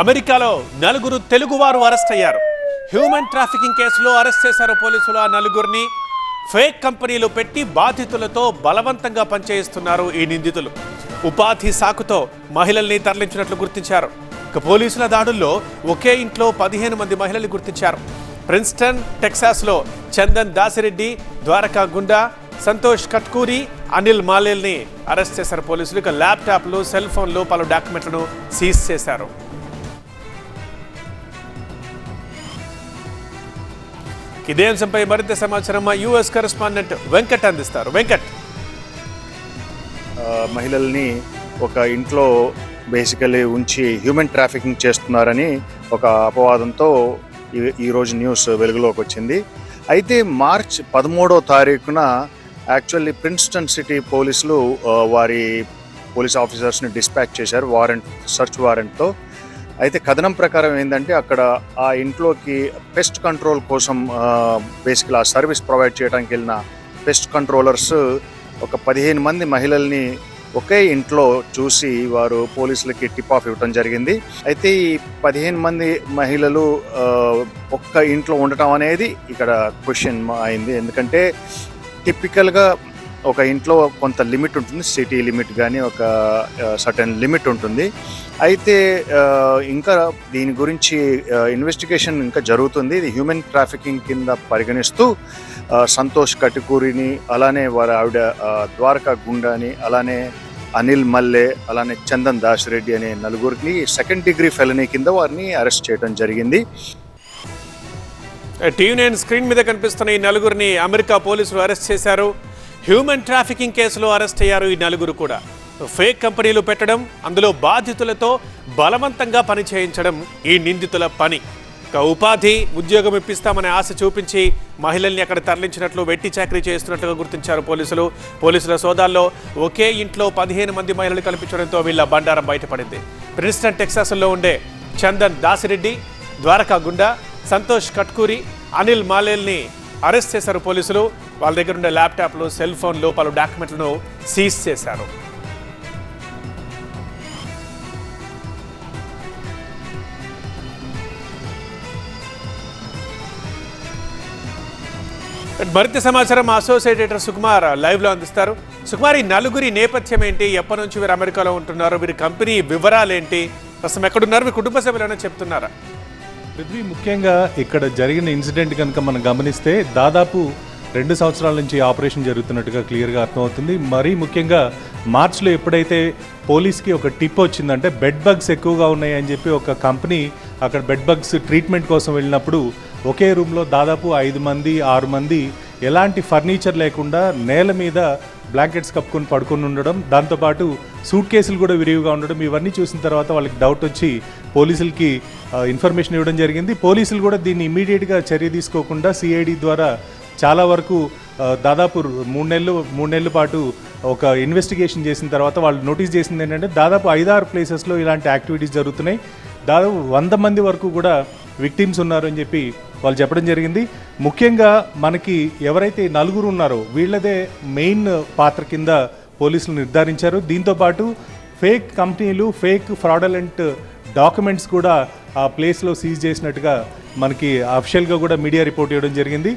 అమెరికాలో నలుగురు తెలుగువారు అరెస్ట్ అయ్యారు. హ్యూమన్ ట్రాఫికింగ్ కేసులో అరెస్ట్ చేశారు పోలీసులు ఆ నలుగురిని. ఫేక్ కంపెనీలు పెట్టి బాధితులతో బలవంతంగా పనిచేయిస్తున్నారు ఈ నిందితులు. ఉపాధి సాకుతో మహిళల్ని తరలించినట్లు గుర్తించారు. ఇక పోలీసుల దాడుల్లో ఒకే ఇంట్లో పదిహేను మంది మహిళలు గుర్తించారు. ప్రిన్స్టన్ టెక్సాస్లో చందన్ దాసిరెడ్డి ద్వారకా గుండా సంతోష్ కట్కూరి అనిల్ మాలేల్ని అరెస్ట్ చేశారు పోలీసులు. ఇక ల్యాప్టాప్లు సెల్ ఫోన్లు పలు డాక్యుమెంట్లను సీజ్ చేశారు. ఇదే అంశంపై మరింత సమాచారం మా యుఎస్ కరెస్పాండెంట్ వెంకట్ అందిస్తారు. వెంకట్. మహిళల్ని ఒక ఇంట్లో బేసికలీ ఉంచి హ్యూమన్ ట్రాఫికింగ్ చేస్తున్నారని ఒక అపవాదంతో ఈ- ఈరోజు న్యూస్ వెలుగులోకి వచ్చింది. అయితే మార్చ్ పదమూడో తారీఖున యాక్చువల్లీ ప్రిన్స్టన్ సిటీ పోలీసులు వారి పోలీస్ ఆఫీసర్స్ని డిస్పాచ్ చేశారు వారెంట్ సర్చ్ వారెంట్తో. అయితే కథనం ప్రకారం ఏంటంటే అక్కడ ఆ ఇంట్లోకి పెస్ట్ కంట్రోల్ కోసం బేసికల్ ఆ సర్వీస్ ప్రొవైడ్ చేయడానికి వెళ్ళిన పెస్ట్ కంట్రోలర్స్ ఒక పదిహేను మంది మహిళల్ని ఒకే ఇంట్లో చూసి వారు పోలీసులకి టిప్ ఆఫ్ ఇవ్వడం జరిగింది. అయితే ఈ పదిహేను మంది మహిళలు ఒక్క ఇంట్లో ఉండటం అనేది ఇక్కడ క్వశ్చన్ అయింది. ఎందుకంటే టిపికల్గా ఒక ఇంట్లో కొంత లిమిట్ ఉంటుంది సిటీ లిమిట్ కానీ ఒక సర్టెన్ లిమిట్ ఉంటుంది. అయితే ఇంకా దీని గురించి ఇన్వెస్టిగేషన్ ఇంకా జరుగుతుంది. ఇది హ్యూమన్ ట్రాఫికింగ్ కింద పరిగణిస్తూ సంతోష్ కటుకూరిని అలానే వారి ఆవిడ ద్వారకా గుండాని అలానే అనిల్ మల్లె అలానే చందన్ దాస్ రెడ్డి అనే నలుగురిని సెకండ్ డిగ్రీ ఫెలనీ కింద వారిని అరెస్ట్ చేయడం జరిగింది. టీవీ నైన్ స్క్రీన్ మీద కనిపిస్తున్న ఈ నలుగురిని అమెరికా పోలీసులు అరెస్ట్ చేశారు. హ్యూమన్ ట్రాఫికింగ్ కేసులో అరెస్ట్ అయ్యారు ఈ నలుగురు కూడా. ఫేక్ కంపెనీలు పెట్టడం అందులో బాధితులతో బలవంతంగా పని చేయించడం ఈ నిందితుల పని. ఇక ఉపాధి ఉద్యోగం ఇప్పిస్తామనే ఆశ చూపించి మహిళల్ని అక్కడ తరలించినట్లు వెట్టి చాకరీ చేస్తున్నట్లుగా గుర్తించారు పోలీసులు. పోలీసుల సోదాల్లో ఒకే ఇంట్లో పదిహేను మంది మహిళలు కల్పించడంతో వీళ్ళ బండారం బయటపడింది. ప్రిన్స్టన్ టెక్సాస్లో ఉండే చందన్ దాసిరెడ్డి ద్వారకా గుండా సంతోష్ కట్కూరి అనిల్ మాలేల్ని అరెస్ట్ చేశారు పోలీసులు. వాళ్ళ దగ్గర ఉండే ల్యాప్టాప్లు సెల్ ఫోన్లు పలు డాక్యుమెంట్లను సీజ్ చేశారు. మరింత సమాచారం మా అసోసియేట్ ఎడిటర్ సుకుమార్ లైవ్లో అందిస్తారు. సుకుమార్ ఈ నలుగురి నేపథ్యం ఏంటి? ఎప్పటి నుంచి వీరు అమెరికాలో ఉంటున్నారు? వీరి కంపెనీ వివరాలు ఏంటి? ప్రస్తుతం ఎక్కడున్నారు? మీ కుటుంబ సభ్యులు చెప్తున్నారా? పృథ్వీ ముఖ్యంగా ఇక్కడ జరిగిన ఇన్సిడెంట్ కనుక మనం గమనిస్తే దాదాపు రెండు సంవత్సరాల నుంచి ఆపరేషన్ జరుగుతున్నట్టుగా క్లియర్గా అర్థమవుతుంది. మరీ ముఖ్యంగా మార్చ్లో ఎప్పుడైతే పోలీస్కి ఒక టిప్ వచ్చిందంటే బెడ్ బగ్స్ ఎక్కువగా ఉన్నాయి అని చెప్పి ఒక కంపెనీ అక్కడ బెడ్ బగ్స్ ట్రీట్మెంట్ కోసం వెళ్ళినప్పుడు ఒకే రూమ్లో దాదాపు ఐదు మంది ఆరు మంది ఎలాంటి ఫర్నిచర్ లేకుండా నేల మీద బ్లాంకెట్స్ కప్పుకొని పడుకొని ఉండడం దాంతోపాటు సూట్ కేసులు కూడా విరివిగా ఉండడం ఇవన్నీ చూసిన తర్వాత వాళ్ళకి డౌట్ వచ్చి పోలీసులకి ఇన్ఫర్మేషన్ ఇవ్వడం జరిగింది. పోలీసులు కూడా దీన్ని ఇమీడియట్గా చర్య తీసుకోకుండా సిఐడి ద్వారా చాలా వరకు దాదాపు మూడు నెలలు మూడు నెలల పాటు ఒక ఇన్వెస్టిగేషన్ చేసిన తర్వాత వాళ్ళు నోటీస్ చేసింది ఏంటంటే దాదాపు ఐదారు ప్లేసెస్లో ఇలాంటి యాక్టివిటీస్ జరుగుతున్నాయి. దాదాపు వంద మంది వరకు కూడా విక్టిమ్స్ ఉన్నారు అని చెప్పి వాళ్ళు చెప్పడం జరిగింది. ముఖ్యంగా మనకి ఎవరైతే నలుగురు ఉన్నారో వీళ్ళదే మెయిన్ పాత్ర కింద పోలీసులు నిర్ధారించారు. దీంతోపాటు ఫేక్ కంపెనీలు ఫేక్ ఫ్రాడలెంట్ డాక్యుమెంట్స్ కూడా ఆ ప్లేస్లో సీజ్ చేసినట్టుగా మనకి అఫిషియల్గా కూడా మీడియా రిపోర్ట్ ఇవ్వడం జరిగింది.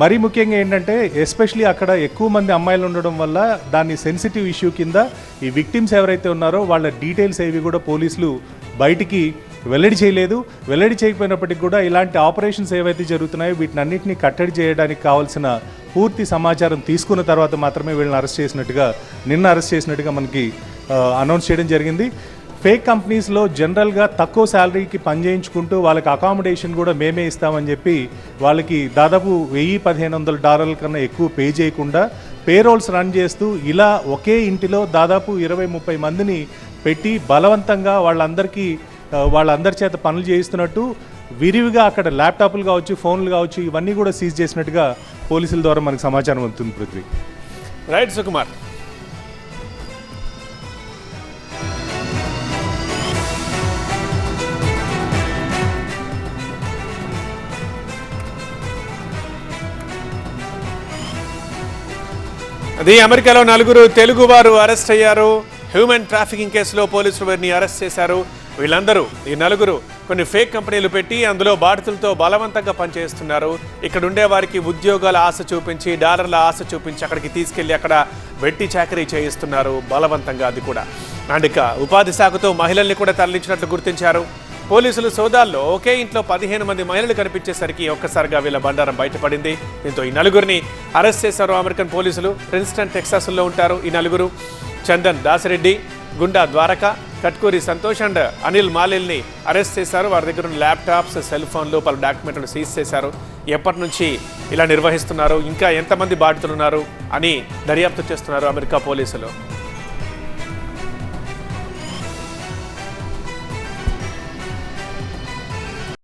మరీ ముఖ్యంగా ఏంటంటే ఎస్పెషలీ అక్కడ ఎక్కువ మంది అమ్మాయిలు ఉండడం వల్ల దాన్ని సెన్సిటివ్ ఇష్యూ కింద ఈ విక్టిమ్స్ ఎవరైతే ఉన్నారో వాళ్ళ డీటెయిల్స్ ఏవి కూడా పోలీసులు బయటికి వెల్లడి చేయలేదు. వెల్లడి చేయకపోయినప్పటికీ కూడా ఇలాంటి ఆపరేషన్స్ ఏవైతే జరుగుతున్నాయో వీటిని అన్నింటినీ కట్టడి చేయడానికి కావాల్సిన పూర్తి సమాచారం తీసుకున్న తర్వాత మాత్రమే వీళ్ళని అరెస్ట్ చేసినట్టుగా నిన్న అరెస్ట్ చేసినట్టుగా మనకి అనౌన్స్ చేయడం జరిగింది. ఫేక్ కంపెనీస్లో జనరల్గా తక్కువ శాలరీకి పనిచేయించుకుంటూ వాళ్ళకి అకామిడేషన్ కూడా మేమే ఇస్తామని చెప్పి వాళ్ళకి దాదాపు వెయ్యి పదిహేను వందల డాలర్ల కన్నా ఎక్కువ పే చేయకుండా పేరోల్స్ రన్ చేస్తూ ఇలా ఒకే ఇంటిలో దాదాపు ఇరవై ముప్పై మందిని పెట్టి బలవంతంగా వాళ్ళందరికీ వాళ్ళందరి చేత పనులు చేయిస్తున్నట్టు విరివిగా అక్కడ ల్యాప్టాప్లు కావచ్చు ఫోన్లు కావచ్చు ఇవన్నీ కూడా సీజ్ చేసినట్టుగా పోలీసుల ద్వారా మనకు సమాచారం అందుతుంది పృథ్వీ. రైట్ సుకుమార్. అది అమెరికాలో నలుగురు తెలుగు వారు అరెస్ట్ అయ్యారు. హ్యూమన్ ట్రాఫికింగ్ కేసులో పోలీసులు వారిని అరెస్ట్ చేశారు. వీళ్ళందరూ ఈ నలుగురు కొన్ని ఫేక్ కంపెనీలు పెట్టి అందులో బాధితులతో బలవంతంగా పనిచేస్తున్నారు. ఇక్కడ ఉండే వారికి ఉద్యోగాల ఆశ చూపించి డాలర్ల ఆశ చూపించి అక్కడికి తీసుకెళ్ళి అక్కడ వెట్టి చాకరీ చేయిస్తున్నారు బలవంతంగా అది కూడా. అండ్ ఇక ఉపాధి శాఖతో మహిళల్ని కూడా తరలించినట్లు గుర్తించారు. పోలీసులు సోదాల్లో ఒకే ఇంట్లో పదిహేను మంది మహిళలు కనిపించేసరికి ఒక్కసారిగా వీళ్ళ బండారం బయటపడింది. దీంతో ఈ నలుగురిని అరెస్ట్ చేశారు అమెరికన్ పోలీసులు. ప్రిన్స్టన్ టెక్సాస్లో ఉంటారు ఈ నలుగురు. చందన్ దాసిరెడ్డి గుండా ద్వారక కట్కూరి సంతోష్ అండ్ అనిల్ మాలిల్ని అరెస్ట్ చేశారు. వారి దగ్గర ఉన్న ల్యాప్టాప్స్ సెల్ ఫోన్లు పలు డాక్యుమెంట్లు సీజ్ చేశారు. ఎప్పటి నుంచి ఇలా నిర్వహిస్తున్నారు? ఇంకా ఎంతమంది బాధితులు ఉన్నారు అని దర్యాప్తు చేస్తున్నారు అమెరికా పోలీసులు?